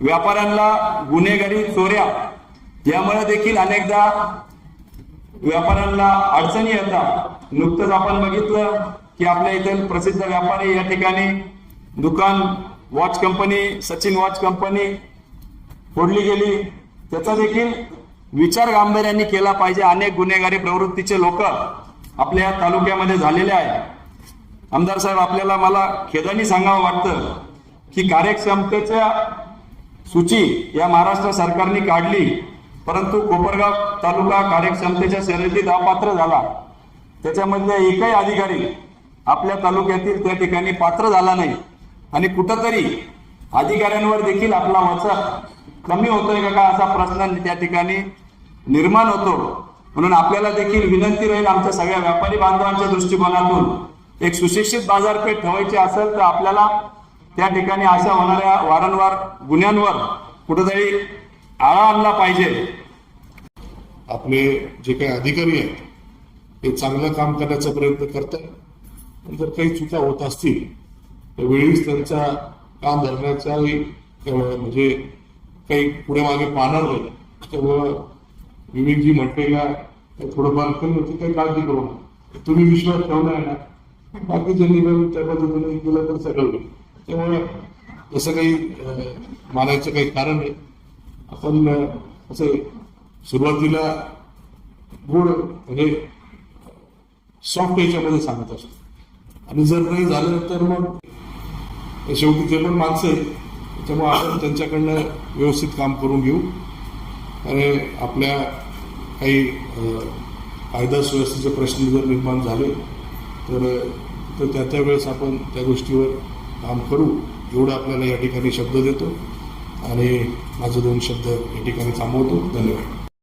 व्यापाऱ्यांना गुन्हेगारी चोऱ्या यामुळे देखील अनेकदा व्यापाऱ्यांना अडचणी येतात. नुकतंच आपण बघितलं की आपल्या इथं प्रसिद्ध व्यापारी या ठिकाणी दुकान watch company Sachin watch company फोडली गेली. त्याचा देखील विचार गांभीर्याने केला पाहिजे. अनेक गुन्हेगारी प्रवृत्तीचे लोक आपल्या तालुक्यामध्ये झालेले आहेत. आमदार साहेब आपल्याला मला खेदानी सांगावं वाटतं की कार्यक्षमतेच्या सूची या महाराष्ट्र सरकारने काढली परंतु कोपरगाव तालुका कार्यक्षमतेच्या शर्यतीत अपात्र झाला. त्याच्यामधले एकही अधिकारी आपल्या तालुक्यातील त्या ठिकाणी पात्र झाला नाही. आणि कुठंतरी अधिकाऱ्यांवर देखील आपला वचक कमी होतोय का का असा प्रश्न त्या ठिकाणी निर्माण होतो. म्हणून आपल्याला देखील विनंती राहील आमच्या सगळ्या व्यापारी बांधवांच्या दृष्टिकोनातून एक सुशिक्षित बाजारपेठ ठेवायची असेल तर आपल्याला त्या ठिकाणी अशा होणाऱ्या वारंवार गुन्ह्यांवर कुठेतरी आळा आणला पाहिजे. आपले जे काही अधिकारी आहेत ते चांगलं काम करण्याचा प्रयत्न करतात. पण जर काही चुका होत असतील तर वेळीच त्यांचा काम धरण्याचाही म्हणजे काही पुढे मागे पाहणार नाही. त्यामुळं विवेकजी म्हटलेल्या थोडंफार कमी होते काही काळजी करू नका. तुम्ही विश्वास ठेवला आहे ना? बाकी ज्यांनी त्या पद्धतीने केलं तर सगळं होईल. त्यामुळं तसं काही मानायचं काही कारण नाही. आपण असं सुरुवातीला गुड म्हणजे सॉफ्ट याच्यामध्ये सांगत असतो. आणि जर नाही झालं तर मग शेवटी ते पण माणसं आहे त्याच्यामुळे आपण त्यांच्याकडनं व्यवस्थित काम करून घेऊ. आणि आपल्या काही कायदा सुव्यवस्थेचे प्रश्न जर निर्माण झाले तर तर त्या त्या वेळेस आपण त्या गोष्टीवर काम करू एवढं आपल्याला या ठिकाणी शब्द देतो. आणि माझे दोन शब्द या ठिकाणी थांबवतो. धन्यवाद.